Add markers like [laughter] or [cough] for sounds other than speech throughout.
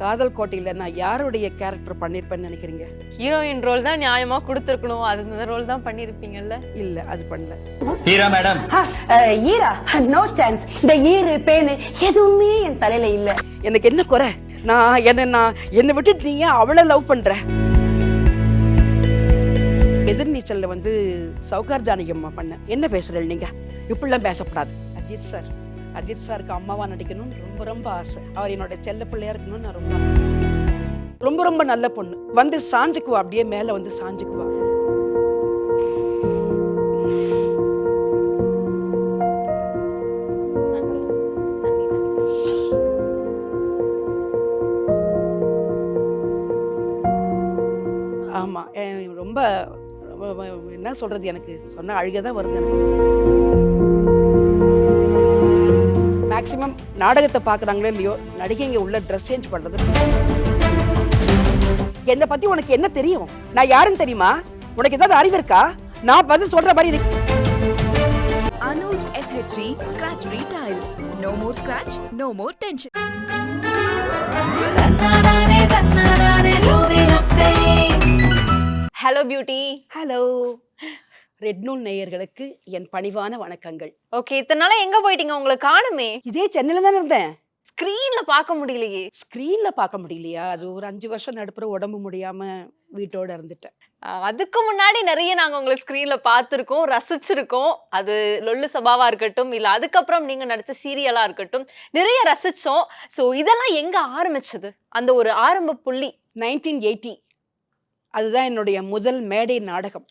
காதல் கோட்டையில நான் யாருடைய கேரக்டர் பண்ணிருப்பேன்னு நினைக்கிறீங்க? ஹீரோயின் ரோல் தான் நியாயமா கொடுத்துருக்கணும். அது ரோல் தான் பண்ணிருப்பீங்கல்ல? இல்ல அது பண்ணல. ஹீரா மேடம். ஈரா நோ சான்ஸ் இந்த ஈரு பேனு எதுவுமே என் தலையில இல்ல. எனக்கு என்ன குறை? நான் என்ன நான் என்னை விட்டுட்டு நீ ஏன் அவளை லவ் பண்ற? எதிர்நீச்சல்ல வந்து சவுகார் ஜானகி அம்மா பண்ண. என்ன பேசுறீங்க நீங்க? இப்படிலாம் பேசக்கூடாது. அஜித் சார் அஜித் சாருக்கு அம்மாவா நடிக்கணும்னு ரொம்ப ரொம்ப ஆசை. அவர் என்னோட செல்ல பிள்ளையா இருக்கணும்னு நான் ரொம்ப ரொம்ப ரொம்ப நல்ல பொண்ணு. வந்து சாஞ்சுக்குவா. அப்படியே மேல வந்து சாஞ்சுக்குவா. ஆமா. ரொம்ப என்ன சொல்றது எனக்கு? சொன்ன அழுகை தான் வருது எனக்கு. நாடகத்தை பார்க்குறாங்களோ இல்லையோ நடிகைங்க உள்ள ட்ரெஸ் சேஞ்ச் பண்றது என்னை பத்தி உனக்கு என்ன தெரியும்? நான் யாருன்னு தெரியுமா? உனக்கு ஏதாவது அறிவு இருக்கா? நான் பதில் சொல்ற மாதிரி இருக்கு. Anuj SHG Scratch Retiles. No more scratch, no more tension. Hello beauty hello red நூல் நேயர்களுக்கு என் பணிவான வணக்கங்கள். ஓகே இத்தனை நாளா எங்க போயிட்டீங்க? உங்களை காணுமே. இதே சென்னையில தான் இருந்தேன். ஸ்கிரீன்ல பார்க்க முடியலையே. ஸ்க்ரீன்ல பார்க்க முடியலையா? அது ஒரு அஞ்சு வருஷம் நடுப்புற உடம்பு முடியாம வீட்டோட இருந்துட்டேன். அதுக்கு முன்னாடி நிறைய நாங்க உங்களை ஸ்கிரீன்ல பார்த்திருக்கோம் ரசிச்சிருக்கோம். அது லொல்லு சபாவா இருக்கட்டும் இல்ல அதுக்கப்புறம் நீங்க நடிச்ச சீரியலா இருக்கட்டும் நிறைய ரசிச்சோம். சோ இதெல்லாம் எங்க ஆரம்பிச்சது? அந்த ஒரு ஆரம்ப புள்ளி. நைன்டீன் எயிட்டி அதுதான் என்னுடைய முதல் மேடை நாடகம்.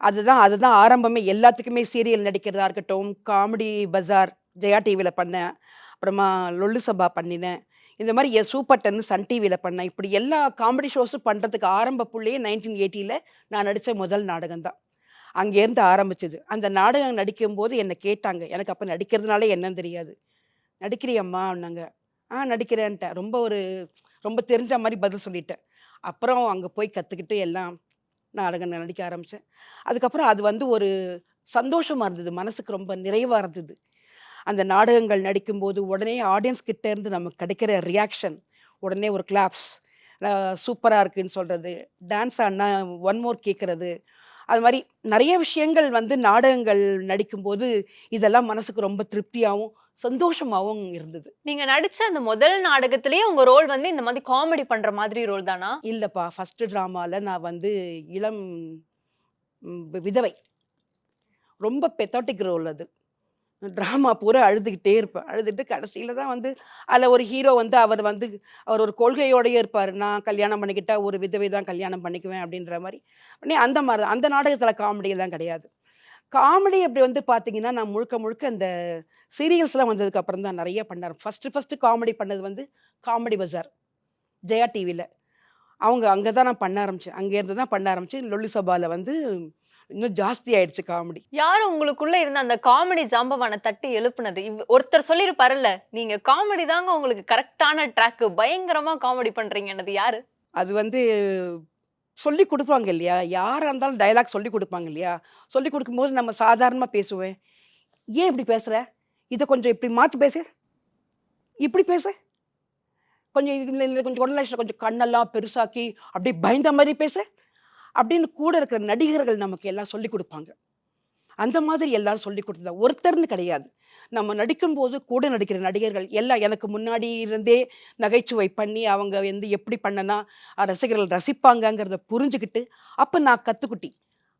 அதுதான் அதுதான் ஆரம்பமே. எல்லாத்துக்குமே சீரியல் நடிக்கிறதா இருக்கட்டும் காமெடி பஜார் ஜெயா டிவியில் பண்ணேன். அப்புறமா லொல்லு சபா பண்ணினேன். இந்த மாதிரி என் சூப்பர் டென் சன் டிவியில் பண்ணேன். இப்படி எல்லா காமெடி ஷோஸும் பண்ணுறதுக்கு ஆரம்ப புள்ளியே நைன்டீன் எயிட்டியில் நான் நடித்த முதல் நாடகம் தான். அங்கேருந்து ஆரம்பிச்சது. அந்த நாடகம் நடிக்கும்போது என்னை கேட்டாங்க. எனக்கு அப்போ நடிக்கிறதுனால என்னன்னு தெரியாது. நடிக்கிறியம்மா நாங்க ஆ நடிக்கிறேன்ட்டேன். ரொம்ப ஒரு ரொம்ப தெரிஞ்ச மாதிரி பதில் சொல்லிட்டேன். அப்புறம் அங்கே போய் கற்றுக்கிட்டு எல்லாம் நாடகம் நடிக்க ஆரம்பித்தேன் அதுக்கப்புறம் அது வந்து ஒரு சந்தோஷமாக இருந்தது. மனசுக்கு ரொம்ப நிறைவாக இருந்தது. அந்த நாடகங்கள் நடிக்கும்போது உடனே ஆடியன்ஸ் கிட்டேருந்து நமக்கு கிடைக்கிற ரியாக்ஷன் உடனே ஒரு கிளாப்ஸ் சூப்பராக இருக்குன்னு சொல்கிறது டான்ஸ் ஆடினா ஒன் மோர் கேட்குறது அது மாதிரி நிறைய விஷயங்கள் வந்து நாடகங்கள் நடிக்கும்போது இதெல்லாம் மனசுக்கு ரொம்ப திருப்தியாகவும் சந்தோஷமாகவும் இருந்தது. நீங்க நடிச்ச அந்த முதல் நாடகத்திலேயே உங்க ரோல் வந்து இந்த மாதிரி காமெடி பண்ற மாதிரி ரோல் தானா? இல்லைப்பா ஃபஸ்ட்டு ட்ராமாவில் நான் வந்து இளம் விதவை. ரொம்ப பெத்தாட்டிக் ரோல் அது. ட்ராமா பூரா அழுதுகிட்டே இருப்பேன். அழுதுட்டு கடைசியில் தான் வந்து அதில் ஒரு ஹீரோ வந்து அவர் வந்து அவர் ஒரு கொள்கையோடயே இருப்பார். நான் கல்யாணம் பண்ணிக்கிட்டா ஒரு விதவை தான் கல்யாணம் பண்ணிக்குவேன் அப்படின்ற மாதிரி. உடனே அந்த மாதிரி. அந்த நாடகத்தில் காமெடியெல்லாம் கிடையாது. காமெடி அப்படி வந்து பார்த்தீங்கன்னா நான் முழுக்க முழுக்க அந்த சீரியல்ஸ்லாம் வந்ததுக்கு அப்புறம் தான் நிறைய பண்ணார் ஃபஸ்ட்டு ஃபஸ்ட்டு காமெடி பண்ணது வந்து காமெடி பஜார். ஜெயா டிவியில் அவங்க அங்கே தான் நான் பண்ண ஆரம்பித்தேன் அங்கேருந்து தான் பண்ண ஆரம்பித்தேன் லொல்லி சபாவில் வந்து இன்னும் ஜாஸ்தி ஆயிடுச்சு காமெடி. யாரு உங்களுக்குள்ள இருந்த அந்த காமெடி ஜாம்பவான தட்டி எழுப்புனது? இவ்- ஒருத்தர் சொல்லிருப்பாருல்ல நீங்க காமெடி தாங்க உங்களுக்கு கரெக்டான ட்ராக் பயங்கரமா காமெடி பண்றீங்கன்னது யாரு? அது வந்து சொல்லி கொடுப்பாங்க இல்லையா? யாராக இருந்தாலும் டயலாக் சொல்லி கொடுப்பாங்க இல்லையா? சொல்லி கொடுக்கும்போது நம்ம சாதாரணமாக பேசுவேன் ஏன் இப்படி பேசுகிற இதை கொஞ்சம் இப்படி மாற்றி பேசு. இப்படி பேசு. கொஞ்சம் இது இந்த- கொஞ்சம் உடனே கொஞ்சம் கண்ணெல்லாம் பெருசாக்கி அப்படி பயந்த மாதிரி பேசு. அப்படின்னு கூட இருக்கிற நடிகர்கள் நமக்கு எல்லாம் சொல்லி கொடுப்பாங்க. அந்த மாதிரி எல்லாரும் சொல்லி கொடுத்ததா? ஒருத்தர்னு கிடையாது. நம்ம நடிக்கும்போது கூட நடிக்கிற நடிகர்கள் எல்லாம் எனக்கு முன்னாடி இருந்தே நகைச்சுவை பண்ணி அவங்க வந்து எப்படி பண்ணனா ரசிகர்கள் ரசிப்பாங்கங்கிறத புரிஞ்சுக்கிட்டு அப்போ நான் கத்துக்குட்டி.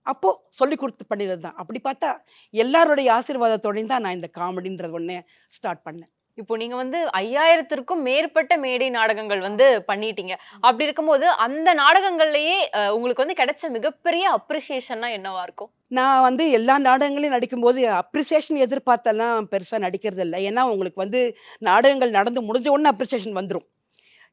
அப்போ சொல்லி கொடுத்து பண்ணிடுறது தான் அப்படி பார்த்தா எல்லாருடைய ஆசீர்வாதத்தோடையும் தான் நான் இந்த காமெடின்றது ஒன்று ஸ்டார்ட் பண்ணேன். இப்போ நீங்க வந்து ஐயாயிரத்திற்கும் மேற்பட்ட மேடை நாடகங்கள் வந்து பண்ணிட்டீங்க. அப்படி இருக்கும்போது அந்த நாடகங்கள்லயே உங்களுக்கு வந்து கிடைச்ச மிகப்பெரிய அப்ரிசியேஷன்னா என்னவா இருக்கும்? நான் வந்து எல்லா நாடகங்களையும் நடிக்கும்போது அப்ரிசியேஷன் எதிர்பார்த்தெல்லாம் பெருசாக நடிக்கிறது இல்லை ஏன்னா உங்களுக்கு வந்து நாடகங்கள் நடந்து முடிஞ்ச உடனே அப்ரிசியேஷன் வந்துடும்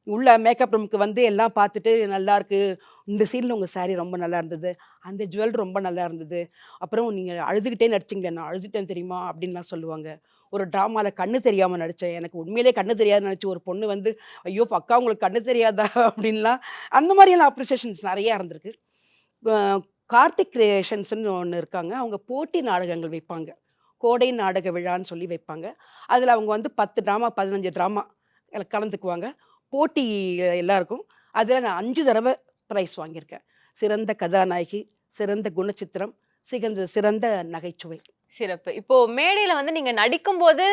உள்ள மேக்கப் ரூமுக்கு வந்து எல்லாம் பார்த்துட்டு நல்லா இருக்கு. இந்த சீனில் உங்கள் saree ரொம்ப நல்லா இருந்தது. அந்த ஜுவல் ரொம்ப நல்லா இருந்தது. அப்புறம் நீங்கள் அழுதுகிட்டே நடிச்சிங்களே நான் அழுதுட்டேன் தெரியுமா? அப்படின்லாம் சொல்லுவாங்க. ஒரு ட்ராமாவில் கண்ணு தெரியாமல் நடித்தேன் எனக்கு உண்மையிலே கண்ணு தெரியாது நினச்சி ஒரு பொண்ணு வந்து ஐயோ பக்கா உங்களுக்கு கண்ணு தெரியாதா? [laughs] அப்படின்லாம். அந்த மாதிரியெல்லாம் அப்ரிசியேஷன்ஸ் நிறையா இருந்திருக்கு. கார்த்திக் கிரியேஷன்ஸ்னு ஒன்று இருக்காங்க. அவங்க போட்டி நாடகங்கள் வைப்பாங்க. கோடை நாடக விழான்னு சொல்லி வைப்பாங்க. அதில் அவங்க வந்து பத்து ட்ராமா பதினஞ்சு ட்ராமா கலந்துக்குவாங்க. போட்டி எல்லாம் இருக்கும் அதில் நான் அஞ்சு தடவை ப்ரைஸ் வாங்கியிருக்கேன். சிறந்த கதாநாயகி சிறந்த குணச்சித்திரம் சிறந்த சிறந்த நகைச்சுவை. சிறப்பு. இப்போ மேடையில வந்து நீங்க நடிக்கும் போது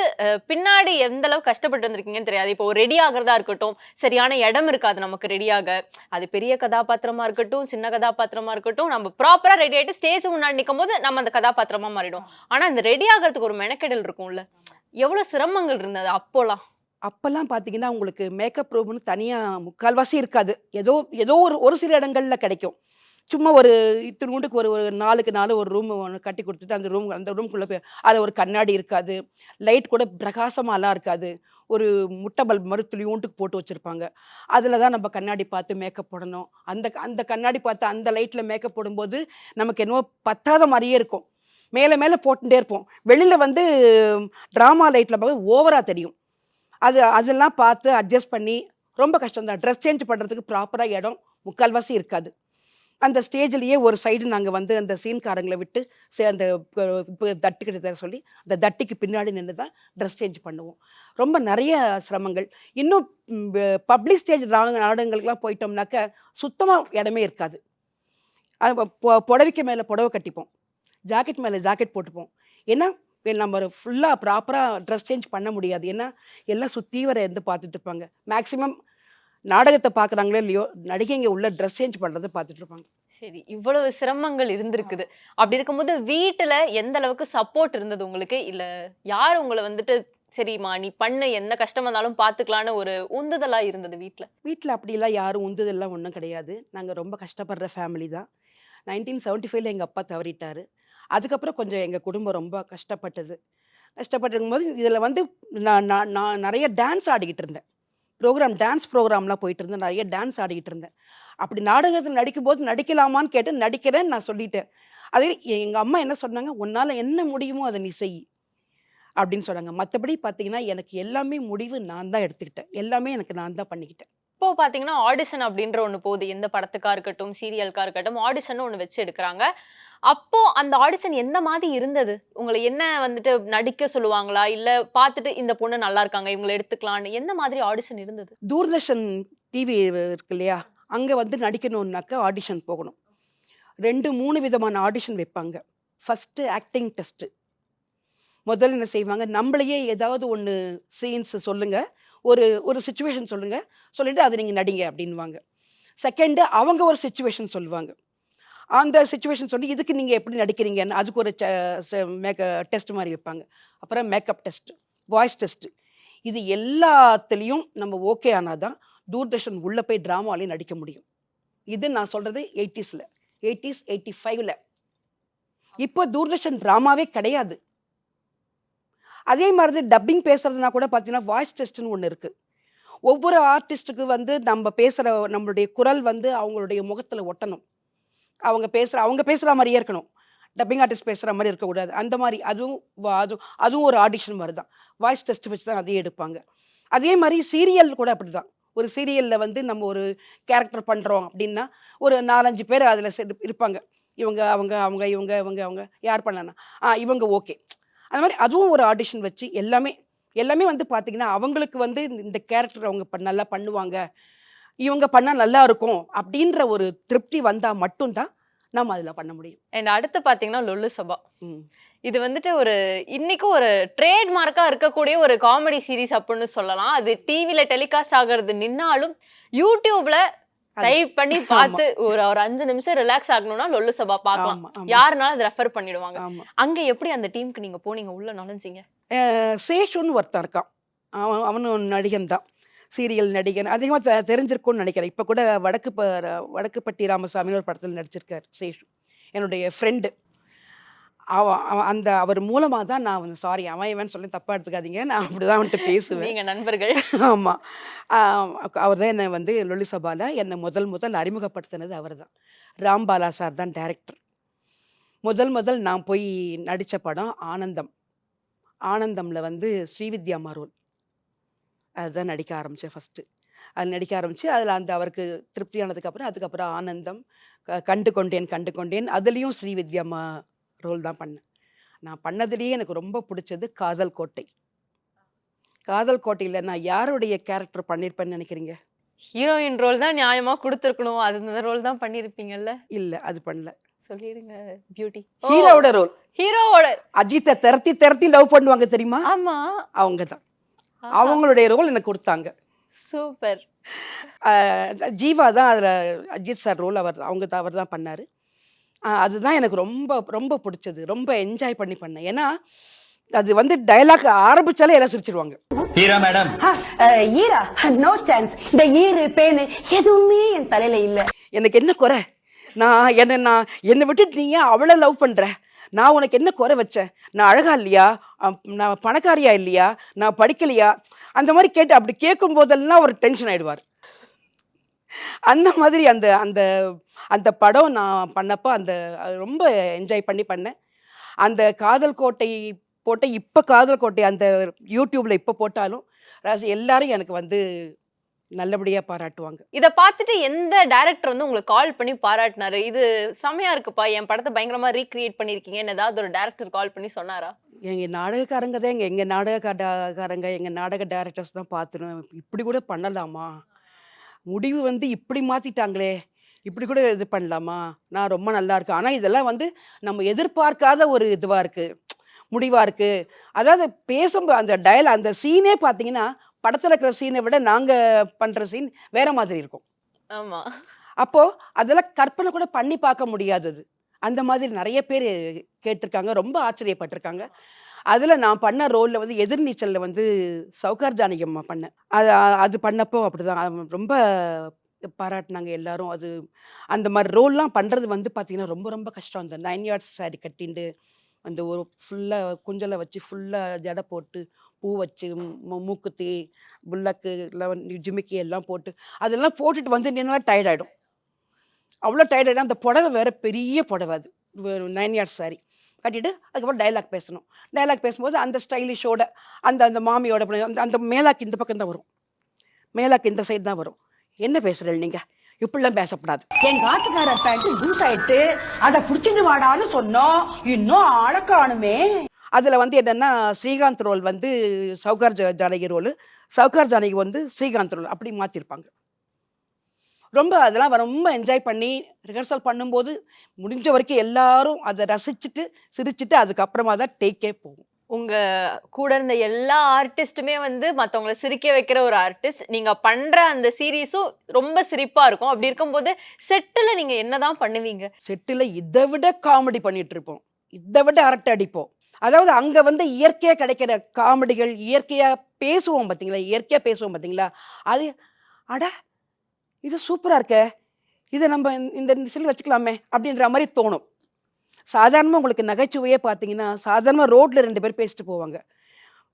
பின்னாடி எந்த அளவுக்கு கஷ்டப்பட்டு வந்திருக்கீங்கன்னு தெரியாது. இப்போ ரெடி ஆகுறதா இருக்கட்டும் சரியான இடம் இருக்காது நமக்கு ரெடியாக அது பெரிய கதாபாத்திரமா இருக்கட்டும் சின்ன கதாபாத்திரமா இருக்கட்டும் நம்ம ப்ராப்பரா ரெடி ஆயிட்டு ஸ்டேஜ் முன்னாடி நிற்கும் போது நம்ம அந்த கதாபாத்திரமா மாறிடும் ஆனா இந்த ரெடி ஆகிறதுக்கு ஒரு மெனக்கெடல் இருக்கும்ல. எவ்வளவு சிரமங்கள் இருந்தது அப்போலாம்? அப்போல்லாம் பார்த்தீங்கன்னா உங்களுக்கு மேக்கப் ரூம்னு தனியாக முக்கால்வாசி இருக்காது. ஏதோ ஏதோ ஒரு ஒரு சில இடங்கள்ல கிடைக்கும். சும்மா ஒரு இத்தினூண்டுக்கு ஒரு ஒரு நாலுக்கு நாலு ஒரு ரூம் ஒன்று கட்டி கொடுத்துட்டு அந்த ரூம் அந்த ரூம்குள்ளே போய் அதில் ஒரு கண்ணாடி இருக்காது. லைட் கூட பிரகாசமாலாம் இருக்காது. ஒரு முட்டை பல்ப் மாதிரி துளியூண்டுக்கு போட்டு வச்சுருப்பாங்க. அதில் தான் நம்ம கண்ணாடி பார்த்து மேக்கப் போடணும். அந்த அந்த கண்ணாடி பார்த்து அந்த லைட்டில் மேக்கப் போடும்போது நமக்கு என்னவோ பத்தாத மாதிரியே இருக்கும். மேலே மேலே போட்டுட்டே இருப்போம். வெளியில் வந்து ட்ராமா லைட்டில் பார்க்க ஓவராக தெரியும். அது அதெல்லாம் பார்த்து அட்ஜஸ்ட் பண்ணி ரொம்ப கஷ்டம் தான் ட்ரெஸ் சேஞ்ச் பண்ணுறதுக்கு ப்ராப்பராக இடம் முக்கால்வாசி இருக்காது. அந்த ஸ்டேஜ்லேயே ஒரு சைடு நாங்கள் வந்து அந்த சீன்காரங்களை விட்டு சே- அந்த தட்டுக்கிட்ட தர சொல்லி அந்த தட்டிக்கு பின்னாடி நின்று தான் ட்ரெஸ் சேஞ்ச் பண்ணுவோம். ரொம்ப நிறைய சிரமங்கள். இன்னும் பப்ளிக் ஸ்டேஜ் நாடகங்களுக்கெல்லாம் போயிட்டோம்னாக்க சுத்தமாக இடமே இருக்காது. பொ- புடவைக்கு மேலே புடவை கட்டிப்போம். ஜாக்கெட் மேலே ஜாக்கெட் போட்டுப்போம். ஏன்னா நம்ம ஃபுல்லாக ப்ராப்பராக ட்ரெஸ் சேஞ்ச் பண்ண முடியாது. ஏன்னா எல்லாம் சுற்றி வர இருந்து பார்த்துட்டு இருப்பாங்க. மேக்ஸிமம் நாடகத்தை பார்க்குறாங்களோ இல்லையோ நடிகைங்க உள்ள ட்ரெஸ் சேஞ்ச் பண்ணுறதை பார்த்துட்டு இருப்பாங்க. சரி இவ்வளவு சிரமங்கள் இருந்திருக்குது. அப்படி இருக்கும்போது வீட்டுல எந்த அளவுக்கு சப்போர்ட் இருந்தது உங்களுக்கு? இல்ல யார் உங்களை வந்துட்டு சரிம்மா நீ பண்ணு எந்த கஷ்டமா இருந்தாலும் பாத்துக்கலான்னு ஒரு உந்துதலா இருந்தது வீட்ல வீட்டில் அப்படிலாம் யாரும் உந்துதெல்லாம் ஒன்றும் கிடையாது. நாங்கள் ரொம்ப கஷ்டப்படுற ஃபேமிலி தான். நைன்டீன் செவன்ட்டி ஃபைவ்ல எங்கள் அப்பா தவறிட்டார். அதுக்கப்புறம் கொஞ்சம் எங்கள் குடும்பம் ரொம்ப கஷ்டப்பட்டது. கஷ்டப்பட்டிருக்கும் போது இதில் வந்து நான் நான் நான் நிறைய டான்ஸ் ஆடிக்கிட்டு இருந்தேன். ப்ரோக்ராம் டான்ஸ் ப்ரோக்ராம்லாம் போயிட்டு இருந்தேன். நிறைய டான்ஸ் ஆடிக்கிட்டு இருந்தேன். அப்படி நாடகத்தில் நடிக்கும்போது நடிக்கலாமான்னு கேட்டு நடிக்கிறேன்னு நான் சொல்லிட்டேன். அதே எங்கள் அம்மா என்ன சொன்னாங்க? உன்னால் என்ன முடியுமோ அதை நீ செய் அப்படின்னு சொன்னாங்க. மற்றபடி பார்த்தீங்கன்னா எனக்கு எல்லாமே முடிவு நான் தான் எடுத்துக்கிட்டேன். எல்லாமே எனக்கு நான் தான் பண்ணிக்கிட்டேன். இப்போ பார்த்தீங்கன்னா ஆடிஷன் அப்படின்ற ஒன்று போகுது. எந்த படத்துக்கா இருக்கட்டும் சீரியலுக்கா இருக்கட்டும் ஆடிஷன் ஒன்று வச்சு எடுக்கிறாங்க. அப்போ அந்த ஆடிஷன் எந்த மாதிரி இருந்தது? உங்களை என்ன வந்துட்டு நடிக்க சொல்லுவாங்களா? இல்ல பார்த்துட்டு இந்த பொண்ணு நல்லா இருக்காங்க இவங்களை எடுத்துக்கலாம்னு எந்த மாதிரி ஆடிஷன் இருந்தது? தூர்தர்ஷன் டிவி இருக்கு இல்லையா? அங்கே வந்து நடிக்கணுன்னாக்கா ஆடிஷன் போகணும். ரெண்டு மூணு விதமான ஆடிஷன் வைப்பாங்க. ஃபஸ்ட்டு ஆக்டிங் டெஸ்ட்டு முதல்ல என்ன செய்வாங்க? நம்மளையே ஏதாவது ஒன்று சீன்ஸ் சொல்லுங்கள் ஒரு ஒரு சுச்சுவேஷன் சொல்லுங்கள் சொல்லிவிட்டு அதை நீங்கள் நடிங்க அப்படின்வாங்க செகண்டு அவங்க ஒரு சுச்சுவேஷன் சொல்லுவாங்க. அந்த சுச்சுவேஷன் சொல்லி இதுக்கு நீங்கள் எப்படி நடிக்கிறீங்கன்னு அதுக்கு ஒரு மேக்க டெஸ்ட் மாதிரி வைப்பாங்க. அப்புறம் மேக்கப் டெஸ்ட் வாய்ஸ் டெஸ்ட்டு இது எல்லாத்துலேயும் நம்ம ஓகே ஆனால் தான் தூர்தர்ஷன் உள்ளே போய் ட்ராமாலையும் நடிக்க முடியும். இது நான் சொல்கிறது எயிட்டிஸில் எயிட்டிஸ் எயிட்டி ஃபைவ்ல இப்போ தூர்தர்ஷன் ட்ராமாவே கிடையாது. அதே மாதிரி டப்பிங் பேசுறதுனா கூட பார்த்தீங்கன்னா வாய்ஸ் டெஸ்ட்னு ஒன்று இருக்குது ஒவ்வொரு ஆர்டிஸ்ட்டுக்கு வந்து நம்ம பேசுகிற நம்மளுடைய குரல் வந்து அவங்களுடைய முகத்தில் ஒட்டணும். அவங்க பேசுகிற அவங்க பேசுகிற மாதிரியே இருக்கணும். டப்பிங் ஆர்டிஸ்ட் பேசுகிற மாதிரி இருக்கக்கூடாது. அந்த மாதிரி அதுவும் அதுவும் அதுவும் ஒரு ஆடிஷன் மாதிரி தான் வாய்ஸ் டெஸ்ட் வச்சு தான் அதையும் எடுப்பாங்க. அதே மாதிரி சீரியல் கூட அப்படி தான் ஒரு சீரியலில் வந்து நம்ம ஒரு கேரக்டர் பண்ணுறோம் அப்படின்னா ஒரு நாலஞ்சு பேர் அதில் இருப்பாங்க. இவங்க அவங்க அவங்க இவங்க இவங்க அவங்க யார் பண்ணலன்னா? ஆ இவங்க ஓகே அந்த மாதிரி அதுவும் ஒரு ஆடிஷன் வச்சு எல்லாமே எல்லாமே வந்து பார்த்தீங்கன்னா அவங்களுக்கு வந்து இந்த- இந்த கேரக்டர் அவங்க நல்லா பண்ணுவாங்க. இவங்க பண்ணால் நல்லா இருக்கும் அப்படின்ற ஒரு திருப்தி வந்தால் மட்டும்தான் நம்ம அதில் பண்ண முடியும். அண்ட் அடுத்து பாத்தீங்கன்னா லொல்லு சபா. இது வந்துட்டு ஒரு இன்னைக்கும் ஒரு ட்ரேட்மார்க்கா இருக்கக்கூடிய ஒரு காமெடி சீரிஸ் அப்படின்னு சொல்லலாம். அது டிவில டெலிகாஸ்ட் ஆகுறது நின்னாலும் யூடியூப்ல டைப் பண்ணி. பார்த்து ஒரு ஒரு அஞ்சு நிமிஷம் ரிலாக்ஸ் ஆகணும்னா லொல்லு சபா பார்க்கலாம். யாருனாலும் அதை ரெஃபர் பண்ணிடுவாங்க. அங்க எப்படி அந்த டீமுக்கு நீங்க போனீங்க? உள்ள நுழைஞ்சீங்க? சேஷுன்னு ஒருத்தன் இருக்கான். அவன் அவனும் நடிகன் தான். சீரியல் நடிகன். அதிகமாக தெரிஞ்சிருக்கும்னு நினைக்கிறேன். இப்போ கூட வடக்கு வடக்குப்பட்டி ராமசாமின்னு ஒரு படத்தில் நடிச்சிருக்கார் சேஷு. என்னுடைய ஃப்ரெண்டு அவன் அந்த அவர் மூலமாக தான் நான் வந்து சாரி அவன் இவன் சொல்லி தப்பாக எடுத்துக்காதீங்க. நான் அப்படி தான் அவன்கிட்ட பேசுவேன். நீங்க நண்பர்கள். ஆமாம் அவர் தான் என்னை வந்து லொலி சபாவில் என்னை முதல் முதல் அறிமுகப்படுத்தினது அவர் தான். ராம்பாலா சார் தான் டைரக்டர் முதல் முதல் நான் போய் நடித்த படம் ஆனந்தம். ஆனந்தமில் வந்து ஸ்ரீவித்யா மாரோல். அதுதான் நடிக்க ஆரம்பித்தேன் ஃபஸ்ட்டு அது நடிக்க ஆரம்பித்து அதில் அந்த அவருக்கு திருப்தியானதுக்கப்புறம் அதுக்கப்புறம் ஆனந்தம் கண்டு கொண்டேன் கண்டு கொண்டேன். அதுலேயும் ஸ்ரீவித்யா மா ரோல் தான் பண்ணேன். நான் பண்ணதுலேயே எனக்கு ரொம்ப பிடிச்சது காதல் கோட்டை. காதல் கோட்டையில நான் யாருடைய கேரக்டர் பண்ணியிருப்பேன்னு நினைக்கிறீங்க? ஹீரோயின் ரோல் தான் நியாயமா கொடுத்துருக்கணும். அது இந்த ரோல் தான் பண்ணிருப்பீங்கல்ல? இல்ல அது பண்ணல. சொல்லிடுங்க பியூட்டி ஹீரோவோட ரோல் ஹீரோவோட அஜித்தை திரட்டி திரட்டி லவ் பண்ணுவாங்க தெரியுமா? ஆமா. அவங்க தான் அவங்களுடைய ரோல் எனக்கு கொடுத்தாங்க. சூப்பர். ஜீவா தான் அதில் அஜித் சார் ரோல் அவர் அவங்க தான் அவர் தான் பண்ணார். அதுதான் எனக்கு ரொம்ப ரொம்ப பிடிச்சது. ரொம்ப என்ஜாய் பண்ணி பண்ணேன். ஏன்னா அது வந்து டயலாக் ஆரம்பிச்சாலே எல்லாம் சிரிச்சிருவாங்க. Hero madam. ஈரா நோ சான்ஸ் இந்த ஈரு பேனு எதுவுமே என் தலையில இல்ல. எனக்கு என்ன குறை? நான் என்ன நான் என்னை விட்டுட்டு நீ ஏன் அவளை லவ் பண்ற? நான் உனக்கு என்ன குறை வச்சேன்? நான் அழகா இல்லையா? அப்- நான் பணக்காரியா இல்லையா? நான் படிக்கலையா? அந்த மாதிரி கேட்டு அப்படி கேட்கும் போதெல்லாம் ஒரு டென்ஷன் ஆயிடுவார். அந்த மாதிரி அந்த அந்த அந்த படம் நான் பண்ணப்போ அந்த அது ரொம்ப என்ஜாய் பண்ணி பண்ணேன். அந்த காதல் கோட்டை போட்ட இப்போ காதல் கோட்டை அந்த யூடியூப்ல இப்போ போட்டாலும் எல்லாரும் எனக்கு வந்து நல்லபடியா பாராட்டுவாங்க. இத பார்த்துட்டு எந்த டைரக்டர் வந்து உங்களுக்கு கால் பண்ணி பாராட்டினாரு? இது செமையா இருக்குப்பா என் படத்தை பயங்கரமா ரீக்ரியேட் பண்ணிருக்கீங்கன்னு ஏதாவது ஒரு டைரக்டர் கால் பண்ணி சொன்னாரா? எங்க நாடகக்காரங்க தான் எங்க எங்க நாடகக்காரங்க எங்க நாடக டைரக்டர்ஸ் தான் பார்த்துருவேன். இப்படி கூட பண்ணலாமா? முடிவு வந்து இப்படி மாத்திட்டாங்களே இப்படி கூட இது பண்ணலாமா? நான் ரொம்ப நல்லா இருக்கு ஆனா இதெல்லாம் வந்து நம்ம எதிர்பார்க்காத ஒரு இதுவா இருக்கு முடிவா இருக்கு. அதாவது பேசும் அந்த டயல் அந்த சீனே பார்த்தீங்கன்னா படத்துல இருக்கிற சீனை விட நாங்க பண்ற சீன் வேற மாதிரி இருக்கும். ஆமா. அப்போ அதெல்லாம் கற்பனை கூட பண்ணி பார்க்க முடியாதது அந்த மாதிரி நிறைய பேர் கேட்டிருக்காங்க ரொம்ப ஆச்சரியப்பட்டிருக்காங்க. அதில் நான் பண்ண ரோலில் வந்து எதிர்நீச்சலில் வந்து சவுகார் ஜானகி அம்மா பண்ணேன். அது அது பண்ணப்போ அப்படிதான். தான் ரொம்ப பாராட்டினாங்க எல்லாரும். அது அந்த மாதிரி ரோல்லாம் பண்ணுறது வந்து பார்த்திங்கன்னா ரொம்ப ரொம்ப கஷ்டம். அந்த நைன் யார்ட்ஸ் சாரி கட்டிண்டு அந்த ஒரு ஃபுல்லாக குஞ்சலை வச்சு ஃபுல்லாக ஜடை போட்டு பூ வச்சு மூக்குத்தி புல்லக்கு எல்லாம் ஜிமிக்கி எல்லாம் போட்டு அதெல்லாம் போட்டுட்டு வந்து நின்னா டயர்டாயிடும் அவ்வளோ டயர்ட் அந்த புடவை வேற பெரிய புடவை அது. நைன் யார்ட்ஸ் சாரி கட்டிட்டு அதுக்கப்புறம் டைலாக் பேசணும். டைலாக் பேசும்போது அந்த ஸ்டைலிஷோட அந்த அந்த மாமியோட அந்த அந்த மேலாக்கு இந்த பக்கம் தான் வரும். மேலாக்கு இந்த சைடு தான் வரும். என்ன பேசுறீங்க நீங்க? இப்படிலாம் பேசக்கூடாது. எங்க ஆட்டுக்காரர் பேண்ட் ஜூஸ் ஆயிட்டு அத புடிச்சிட்டு வாடான்னு சொன்னோம். இன்னும் காணுமே. அதில் வந்து என்னன்னா ஸ்ரீகாந்த் ரோல் வந்து சவுகார் ஜா- ஜானகி ரோல். சவுகார் ஜானகி வந்து ஸ்ரீகாந்த் ரோல். அப்படி மாற்றிருப்பாங்க ரொம்ப அதெல்லாம் ரொம்ப என்ஜாய் பண்ணி ரிஹர்சல் பண்ணும்போது முடிஞ்ச வரைக்கும் எல்லாரும் அதை ரசிச்சுட்டு சிரிச்சுட்டு அதுக்கப்புறமா தான் டேக்கே போகும். உங்க கூட இருந்த எல்லா ஆர்டிஸ்ட்டுமே வந்து மத்தவங்கள சிரிக்க வைக்கிற ஒரு ஆர்டிஸ்ட் நீங்க பண்ற அந்த சீரீஸும் ரொம்ப சிரிப்பா இருக்கும். அப்படி இருக்கும்போது செட்டுல நீங்க என்னதான் பண்ணுவீங்க? செட்டில் இதை விட காமெடி பண்ணிட்டு இருப்போம். இதை விட அரட்டை அடிப்போம். அதாவது அங்க வந்து இயற்கையா கிடைக்கிற காமெடிகள் இயற்கையா பேசுவோம் பாத்தீங்களா? இயற்கையா பேசுவோம் பாத்தீங்களா? அது அட இது சூப்பரா இருக்கே. இதை நம்ம இந்த- இந்த சில் வச்சுக்கலாமே அப்படின்ற மாதிரி தோணும். சாதாரணமாக உங்களுக்கு நகைச்சுவையே பார்த்தீங்கன்னா சாதாரணமாக ரோட்ல ரெண்டு பேர் பேசிட்டு போவாங்க.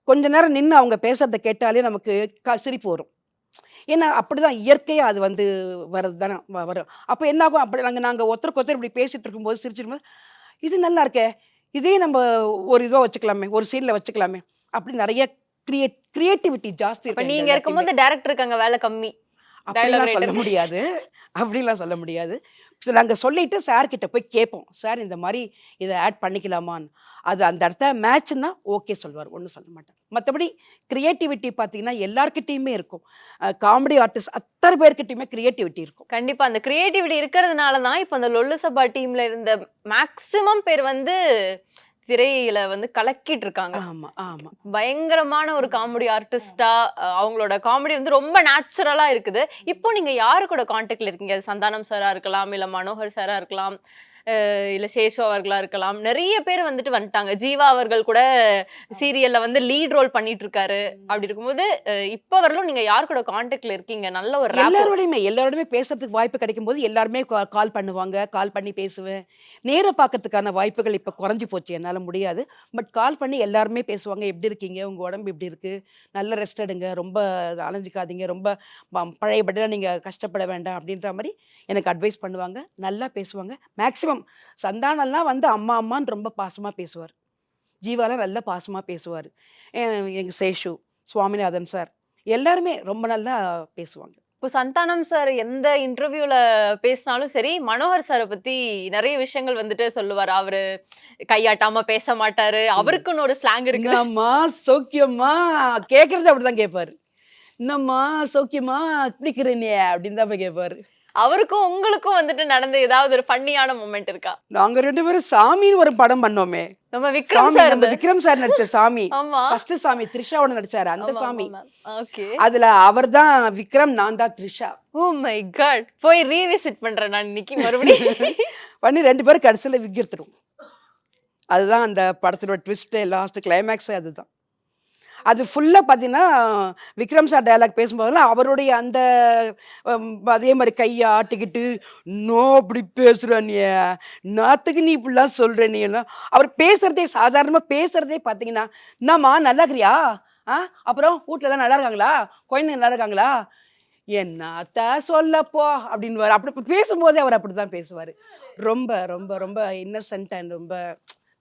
கொஞ்ச நேரம் நின்று அவங்க பேசுறத கேட்டாலே நமக்கு க சிரிப்பு வரும். ஏன்னா அப்படிதான் இயற்கையா அது வந்து வர்றது தானே வரும். அப்போ என்ன ஆகும் அப்படி நாங்கள் நாங்கள் ஒருத்தருக்கு ஒருத்தர் இப்படி பேசிட்டு இருக்கும்போது சிரிச்சிருக்கும்போது இது நல்லா இருக்கே. இதே நம்ம ஒரு இதுவாக வச்சுக்கலாமே ஒரு சீனில் வச்சுக்கலாமே. அப்படி நிறைய கிரியேட் கிரியேட்டிவிட்டி ஜாஸ்தி இப்ப இருக்கு நீங்க எல்லா இருக்கும்போது டேரக்டருக்கு அங்க வேலை கம்மி. அப்படிலாம் சொல்ல. முடியாது. அப்படிலாம் சொல்ல முடியாது. ஸோ நாங்கள் சொல்லிட்டு சார் கிட்ட போய் கேட்போம் சார் இந்த மாதிரி இதை ஆட் பண்ணிக்கலாமான்னு. அது அந்த இடத்த மேட்ச்னா ஓகே சொல்வார் ஒன்றும் சொல்ல மாட்டார். மற்றபடி கிரியேட்டிவிட்டி பார்த்தீங்கன்னா எல்லார்கிட்டயுமே இருக்கும். காமெடி ஆர்டிஸ்ட் அத்தனை பேர்கிட்டயுமே கிரியேட்டிவிட்டி இருக்கும். கண்டிப்பா அந்த கிரியேட்டிவிட்டி இருக்கிறதுனால தான் இப்ப அந்த லொல்லு சபா டீம்ல இருந்த மேக்சிமம் பேர் வந்து திரையில வந்து கலக்கிட்டு இருக்காங்க ஆமா ஆமா. பயங்கரமான ஒரு காமெடி ஆர்டிஸ்டா அவங்களோட காமெடி வந்து ரொம்ப நேச்சுரலா இருக்குது. இப்போ நீங்க யாரு கூட கான்டாக்ட்ல இருக்கீங்க? சந்தானம் சாரா இருக்கலாம் இல்ல மனோகர் சாரா இருக்கலாம். இல்ல சேஷு அவர்களா இருக்கலாம். நிறைய பேர் வந்துட்டு வந்துட்டாங்க. ஜீவா அவர்கள் கூட சீரியல்ல வந்து லீட் ரோல் பண்ணிட்டு இருக்காரு அப்படி இருக்கும்போது இப்ப வரலும் நீங்க யார் கூட கான்டாக்ட்ல இருக்கீங்க? நல்ல ஒரு. எல்லாரோடையுமே எல்லாரோடையுமே பேசுறதுக்கு வாய்ப்பு கிடைக்கும் போது எல்லாருமே கால் பண்ணுவாங்க. கால் பண்ணி பேசுவேன். நேர பார்க்கறதுக்கான வாய்ப்புகள் இப்போ குறைஞ்சி போச்சு. என்னால் முடியாது. பட் கால் பண்ணி எல்லாருமே பேசுவாங்க. எப்படி இருக்கீங்க? உங்கள் உடம்பு எப்படி இருக்கு? நல்ல ரெஸ்ட் எடுங்க. ரொம்ப அலைஞ்சிக்காதீங்க. ரொம்ப ப- பழையபடிலாம் நீங்கள் கஷ்டப்பட வேண்டாம். அப்படின்ற மாதிரி எனக்கு அட்வைஸ் பண்ணுவாங்க. நல்லா பேசுவாங்க. மேக்ஸிமம் சந்தானம்லாம் வந்து அம்மா அம்மான்னு ரொம்ப பாசமாக பேசுவார். ஜீவாலாம் நல்லா பாசமாக பேசுவார். எங்கள் சேஷு சுவாமிநாதன் சார் எல்லாருமே ரொம்ப நல்லா பேசுவாங்க. இப்போ சந்தானம் சார் எந்த இன்டர்வியூல பேசினாலும் சரி மனோகர் சாரை பத்தி நிறைய விஷயங்கள் வந்துட்டு சொல்லுவார். அவரு கையாட்டாம பேச மாட்டாரு. அவருக்குன்னு ஒரு ஸ்லாங் இருக்கு. என்னம்மா சௌக்கியமா? கேக்குறது அப்படிதான் கேட்பாரு என்னம்மா சௌக்கியமா குடிக்கிறேனே அப்படின்னு தான் போய் கேட்பாரு அவருக்கும் உங்களுக்கும் வந்துட்டு நடந்த ஏதாவது ஒரு ஃபன்னியான மூமெண்ட் இருக்கா? நாங்க ரெண்டு பேரும் சாமின்னு ஒரு படம் பண்ணோமே. நம்ம விக்ரம் சார் விக்ரம் சார் நடிச்ச சாமி. ஃபர்ஸ்ட் சாமி த்ரிஷாவோட நடிச்சாரு அந்த சாமி. ஓகே அதுல அவர்தான் விக்ரம் நான் தான் த்ரிஷா. ஓ மை காட் போய் ரீவிசிட் பண்றேன் நான் இன்னைக்கு மறுபடியும். [laughs] பண்ணி ரெண்டு பேரும் கடைசியில விக்கிறோம் அதுதான் அந்த படத்தோட ட்விஸ்ட் லாஸ்ட் கிளைமேக்ஸ் அதுதான். அது ஃபுல்லாக பார்த்தீங்கன்னா விக்ரம் சார் டயலாக் பேசும்போதெல்லாம் அவருடைய அந்த அதே மாதிரி கையை ஆட்டிக்கிட்டு நோ அப்படி பேசுகிற நீ. நாத்துக்கு நீ இப்படிலாம் சொல்கிற நீ. எல்லாம் அவர் பேசுகிறதே சாதாரணமாக பேசுகிறதே பார்த்தீங்கன்னா என்னம்மா நல்லா இருக்கிறியா? ஆ அப்புறம் வீட்ல எல்லாம் நல்லா இருக்காங்களா? குழந்தைங்க நல்லா இருக்காங்களா? என்னத்த சொல்லப்போ அப்படின்னு அப்படி பேசும்போதே அவர் அப்படி தான் பேசுவார். ரொம்ப ரொம்ப ரொம்ப இன்னசென்ட் அண்ட் ரொம்ப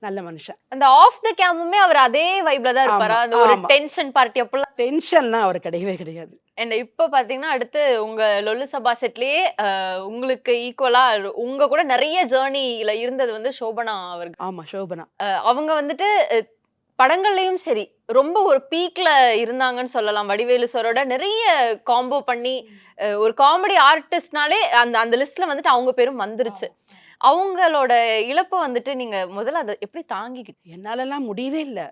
நல்ல மனுஷன். அந்த ஆஃப் த கேமுமே அவர் அதே வைப்ல தான் இருப்பாரா? அந்த ஒரு. டென்ஷன் பார்ட்டி அப்பெல்லாம் டென்ஷன்லாம் அவர் கிடையவே கிடையாது. அண்ட் இப்போ பாத்தீங்கன்னா அடுத்து உங்க லொல்லு சபா செட்லயே உங்களுக்கு ஈக்குவலா உங்க கூட நிறைய ஜேர்னில இருந்தது வந்து சோபனா அவர்கள். ஆமா சோபனா அவங்க வந்துட்டு படங்கள்லயும் சரி ரொம்ப ஒரு பீக்ல இருந்தாங்கன்னு சொல்லலாம். வடிவேலு சாரோட நிறைய காம்போ பண்ணி ஒரு காமெடி ஆர்டிஸ்ட்னாலே அந்த அந்த லிஸ்ட்ல வந்துட்டு அவங்க பேரும் வந்துருச்சு. அவங்களோட இழப்பை வந்துட்டு நீங்க முதல்ல அதை எப்படி தாங்கிக்கிட்டு என்னாலலாம் முடியவே இல்லை.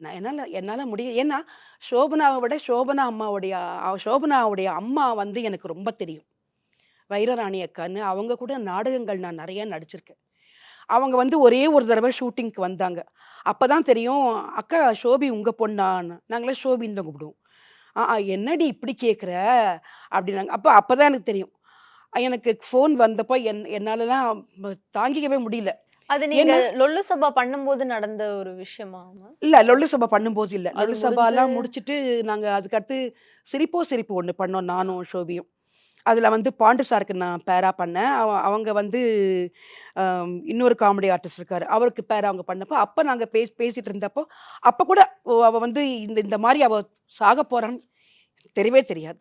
நான் என்னால் என்னால் முடியும் ஏன்னா சோபனாவை விட சோபனா அம்மாவுடைய சோபனாவுடைய அம்மா வந்து எனக்கு ரொம்ப தெரியும். வைரராணி அக்கான்னு. அவங்க கூட நாடகங்கள் நான் நிறையா நடிச்சிருக்கேன். அவங்க வந்து ஒரே ஒரு தடவை ஷூட்டிங்க்கு வந்தாங்க. அப்போ தான் தெரியும் அக்கா ஷோபி உங்கள் பொண்ணான்னு. நாங்களே ஷோபின்னு தான் கூப்பிடுவோம். ஆ என்னடி இப்படி கேட்குற அப்படின்னாங்க. அப்போ அப்போ தான் எனக்கு தெரியும். எனக்கு ஃபோன் வந்தப்போ என் என்னாலலாம் தாங்கிக்கவே முடியல. அது நீங்க லொல்லு சபா பண்ணும்போது நடந்த ஒரு விஷயமா? இல்ல லொல்லு சபா பண்ணும்போது இல்ல. லொல்லு சபாலாம் முடிச்சிட்டு நாங்க அதுக்கடுத்து சிரிப்போ சிரிப்பு ஒண்ணு பண்ணோம் நானும் ஷோபியும். அதுல வந்து பாண்டு சாருக்கு நான் பேரா பண்ணேன். அவ- அவங்க வந்து இன்னொரு காமெடி ஆர்டிஸ்ட் இருக்காரு. அவருக்கு பேரா அவங்க பண்ணப்போ அப்ப நாங்க பேசி பேசிட்டு இருந்தப்போ அப்ப கூட ஓ, அவ வந்து இந்த இந்த மாதிரி அவ சாக போறான்னு தெரியவே தெரியாது.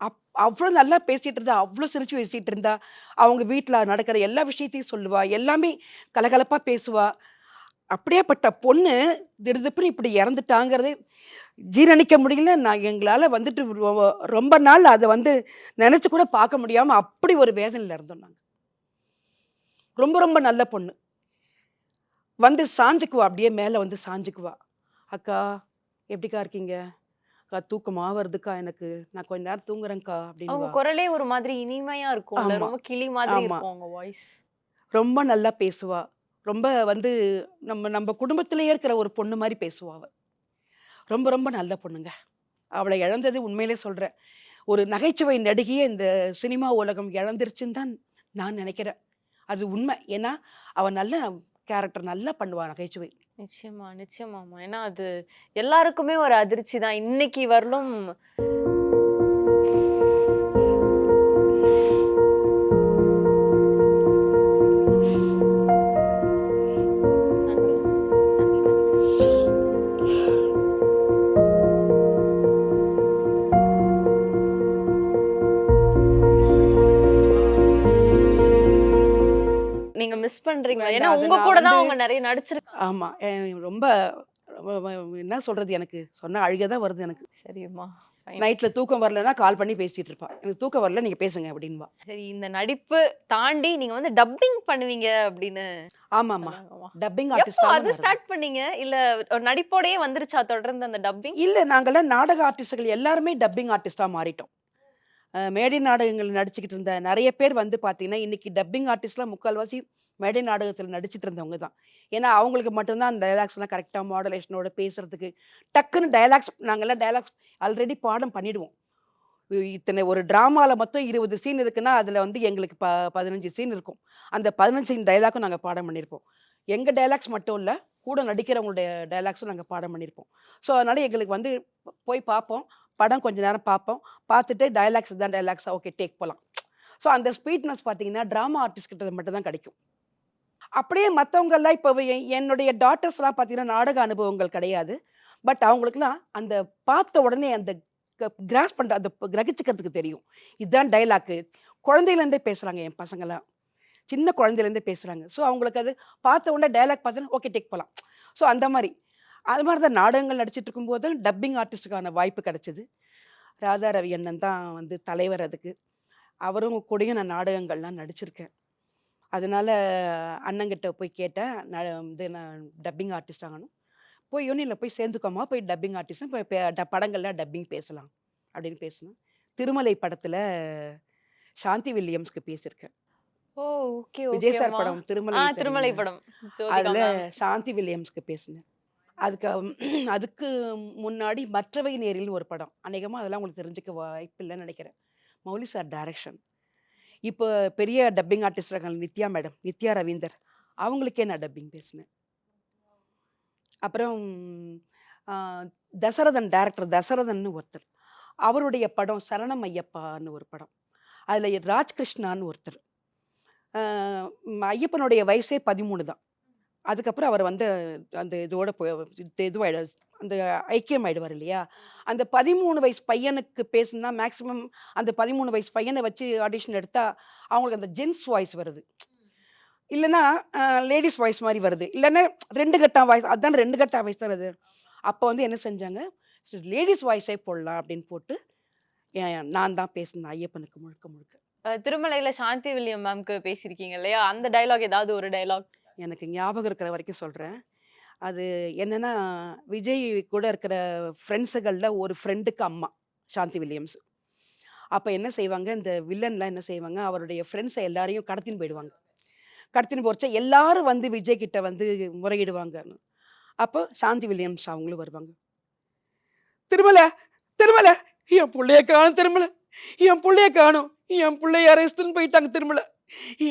அப் அவ்வளோ நல்லா பேசிகிட்டு இருந்தா அவ்வளோ சிரிச்சு பேசிகிட்டு இருந்தா அவங்க வீட்டில் நடக்கிற எல்லா விஷயத்தையும் சொல்லுவா எல்லாமே கலகலப்பாக பேசுவா. அப்படியேப்பட்ட பொண்ணு திடுதிப்புன்னு இப்படி இறந்துட்டாங்கிறதே ஜீரணிக்க முடியல. நான் எங்களால் வந்துட்டு ரொம்ப நாள் அதை வந்து நினச்சி கூட பார்க்க முடியாமல் அப்படி ஒரு வேதனையில் இருந்தோம் நாங்கள் ரொம்ப ரொம்ப நல்ல பொண்ணு. வந்து சாஞ்சுக்குவா அப்படியே மேலே வந்து சாஞ்சுக்குவா. அக்கா எப்படிக்கா இருக்கீங்க? அக்கா தூக்கமா வருதுக்கா எனக்கு. நான் கொஞ்ச நேரம் தூங்குறேன்க்கா அப்படின்னு குரலே ஒரு மாதிரி இனிமையா இருக்கும்ல. ஆமா. ரொம்ப கிளி மாதிரி. இருக்கும் அவங்க வாய்ஸ் ரொம்ப நல்லா பேசுவா. ரொம்ப வந்து நம்ம நம்ம குடும்பத்திலேயே இருக்கிற ஒரு பொண்ணு மாதிரி பேசுவா அவ. ரொம்ப ரொம்ப நல்ல பொண்ணுங்க. அவளை இழந்தது உண்மையிலே சொல்றேன். ஒரு நகைச்சுவை நடிகையை இந்த சினிமா உலகம் இழந்துருச்சுன்னு தான் நான் நினைக்கிறேன். அது உண்மை. ஏன்னா அவ நல்ல கேரக்டர் நல்லா பண்ணுவா நகைச்சுவை. நிச்சயமா நிச்சயமாமா ஏன்னா அது எல்லாருக்குமே ஒரு அதிர்ச்சி தான். இன்னைக்கு வரலும் நீங்க மிஸ் பண்றீங்க ஏன்னா உங்க கூட தான் அவங்க நிறைய நடிச்சிருக்காங்க ஆமா. ரொம்ப என்ன சொல்றது எனக்கு? சொன்னா அழுகதான் வருது எனக்கு. சரிம்மா. fine. நைட்ல தூக்கம் வரலன்னா கால் பண்ணி பேசிட்டு இருப்பா. எனக்கு தூக்கம் வரல நீங்க பேசுங்க அப்படின்பா. சரி இந்த நடிப்பு தாண்டி நீங்க வந்து டப்பிங் பண்ணுவீங்க அப்படின்னு ஆமா ஆமா சொன்னாங்கம்மா. டப்பிங் எப்போ அது ஆர்டிஸ்ட் ஸ்டார்ட் பண்ணீங்க? இல்ல ஒரு நடிப்போடயே வந்துருச்சா தொடர்ந்து அந்த டப்பிங்? இல்ல நாங்கெல்லாம் நாடக ஆர்டிஸ்டுகள் எல்லாருமே டப்பிங் ஆர்டிஸ்டா மாறிட்டோம். மேடை நாடகங்கள் நடிச்சுக்கிட்டு இருந்த நிறைய பேர் வந்து பார்த்தீங்கன்னா இன்னைக்கு டப்பிங் ஆர்டிஸ்ட்லாம் முக்கால்வாசி மேடை நாடகத்தில் நடிச்சிட்டு இருந்தவங்க தான். ஏன்னா அவங்களுக்கு மட்டும்தான் அந்த டைலாக்ஸ்லாம் கரெக்டாக மாடலேஷனோட பேசுறதுக்கு டக்குன்னு டைலாக்ஸ் நாங்கள்லாம் டைலாக்ஸ் ஆல்ரெடி பாடம் பண்ணிடுவோம். இத்தனை ஒரு ட்ராமாவில் மொத்தம் இருபது சீன் இருக்குன்னா அதில் வந்து எங்களுக்கு ப பதினஞ்சு சீன் இருக்கும். அந்த பதினஞ்சு சீன் டைலாக்கும் நாங்கள் பாடம் பண்ணியிருப்போம் எங்கள் டைலாக்ஸ் மட்டும் இல்லை கூட நடிக்கிறவங்களுடைய டைலாக்ஸும் நாங்கள் பாடம் பண்ணியிருப்போம் ஸோ அதனால் எங்களுக்கு வந்து போய் பார்ப்போம். படம் கொஞ்ச நேரம் பார்ப்போம். பார்த்துட்டு டைலாக்ஸ் தான் டைலாக்ஸா ஓகே டேக் போகலாம் ஸோ அந்த ஸ்பீட்னஸ் பார்த்தீங்கன்னா ட்ராமா ஆர்டிஸ்ட் கிட்ட மட்டும் தான் கிடைக்கும். அப்படியே மற்றவங்கெல்லாம் இப்போ என்னுடைய டாட்டர்ஸ்லாம் பார்த்தீங்கன்னா நாடக அனுபவங்கள் கிடையாது. பட் அவங்களுக்குலாம் அந்த பார்த்த உடனே அந்த கிராஸ் பண்ணுற அந்த கிரகிச்சுக்கிறதுக்கு தெரியும். இதுதான் டைலாக்கு குழந்தையிலேருந்தே பேசுகிறாங்க என் பசங்களாம் சின்ன குழந்தையிலேருந்தே பேசுகிறாங்க ஸோ அவங்களுக்கு அது பார்த்த உடனே டைலாக் பார்த்தோன்னா ஓகே டேக் போகலாம் ஸோ அந்த மாதிரி. அது மாதிரி தான் நாடகங்கள் நடிச்சிட்டு இருக்கும்போது டப்பிங் ஆர்டிஸ்ட்டுக்கான வாய்ப்பு கிடைச்சிது. ராதா ரவி அண்ணன் தான் வந்து தலைவர் அதுக்கு. அவரும் கூடயும் நான் நாடகங்கள்லாம் நடிச்சிருக்கேன். அதனால அண்ணங்கிட்ட போய் கேட்டேன் நான் வந்து நான் டப்பிங் ஆர்டிஸ்ட் ஆகணும். போய் யூனியனில் போய் சேர்ந்துக்கோமா போய் டப்பிங் ஆர்டிஸ்ட் போய் படங்கள்லாம் டப்பிங் பேசலாம் அப்படின்னு பேசினேன். திருமலை படத்தில் சாந்தி வில்லியம்ஸ்க்கு பேசியிருக்கேன். ஓகே விஜய் சார் படம் திருமலை? திருமலை படம். அதுல. சாந்தி வில்லியம்ஸ்க்கு பேசினேன். அதுக்கு அதுக்கு முன்னாடி மற்றவை நேரில் ஒரு படம். அநேகமாக அதெல்லாம் உங்களுக்கு தெரிஞ்சுக்க வாய்ப்பு இல்லைன்னு நினைக்கிறேன். மௌலி சார் டைரக்ஷன் இப்போ பெரிய டப்பிங் ஆர்டிஸ்ட் இருக்காங்க நித்யா மேடம் நித்யா ரவீந்தர். அவங்களுக்கே நான் டப்பிங் பேசினேன். அப்புறம் தசரதன் டேரக்டர் தசரதன்னு ஒருத்தர். அவருடைய படம் சரணம் ஐயப்பான்னு ஒரு படம். அதில் ராஜ்கிருஷ்ணான்னு ஒருத்தர். ஐயப்பனுடைய வயசே பதிமூணு தான். அதுக்கப்புறம் அவர் வந்து அந்த இதோட போய் இதுவாயிடு அந்த ஐக்கியம் ஆயிடுவார் இல்லையா அந்த பதிமூணு வயசு பையனுக்கு பேசுனா மேக்ஸிமம் அந்த பதிமூணு வயசு பையனை வச்சு ஆடிஷன் எடுத்தால் அவங்களுக்கு அந்த ஜென்ஸ் வாய்ஸ் வருது. இல்லைன்னா லேடிஸ் வாய்ஸ் மாதிரி வருது. இல்லைன்னா ரெண்டு கட்டம் வாய்ஸ் அதுதான் ரெண்டு கட்டம் வாய்ஸ் தான் அது அப்போ வந்து என்ன செஞ்சாங்க? லேடிஸ் வாய்ஸே போடலாம் அப்படின்னு போட்டு ஏன் நான் தான் பேசினேன் ஐயப்பனுக்கு முழுக்க முழுக்க. திருமலையில் சாந்தி வில்லியம் மேம்க்கு பேசியிருக்கீங்க இல்லையா? அந்த டைலாக் ஏதாவது ஒரு டைலாக் எனக்கு ஞாபகம் இருக்கிற வரைக்கும் சொல்கிறேன் அது என்னன்னா விஜய் கூட இருக்கிற ஃப்ரெண்ட்ஸுகளில் ஒரு ஃப்ரெண்டுக்கு அம்மா சாந்தி வில்லியம்ஸ். அப்போ என்ன செய்வாங்க இந்த வில்லன்லாம் என்ன செய்வாங்க அவருடைய ஃப்ரெண்ட்ஸை எல்லாரையும் கடத்தின்னு போயிடுவாங்க. கடத்தின்னு போச்சா எல்லாரும் வந்து விஜய் கிட்ட வந்து முறையிடுவாங்க. அப்போ சாந்தி வில்லியம்ஸ் அவங்களும் வருவாங்க. திருமலை திருமலை என் பிள்ளைய காணும் திருமலை என் பிள்ளைய காணும் என் பிள்ளைய அரெஸ்ட்னு போயிட்டாங்க திருமலை.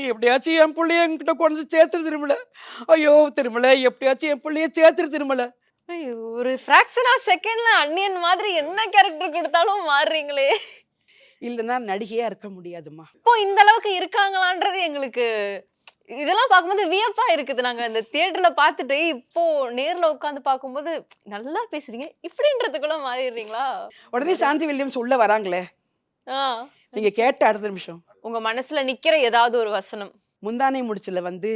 எப்படியாச்சும் என் பிள்ளைய என்கிட்ட கொண்டு சேர்த்துரு திருமலை. ஐயோ திருமலை எப்படியாச்சும் என் பிள்ளைய சேர்த்துரு திருமலை. ஐயோ, ஒரு ஃபிராக்ஷன் ஆஃப் செகண்ட்ல அன்னியன் மாதிரி என்ன கேரக்டர் கொடுத்தாலும் மாறுறீங்களே. இல்லைன்னா நடிகையா இருக்க முடியாதும்மா. இப்போ இந்த அளவுக்கு இருக்காங்களான்றது எங்களுக்கு இதெல்லாம் பார்க்கும்போது வியப்பா இருக்குது. நாங்க இந்த தியேட்டர்ல பார்த்துட்டு இப்போ நேர்ல உட்காந்து பார்க்கும்போது நல்லா பேசுறீங்க. இப்படின்றதுக்குள்ள மாறிடுறீங்களா? உடனே சாந்தி வில்லியம்ஸ் உள்ள வராங்களே. நீங்க கேட்ட அடுத்த நிமிஷம். உங்க மனசுல நிக்கிற ஏதாவது ஒரு வசனம். முந்தானை முடிச்சுல வந்து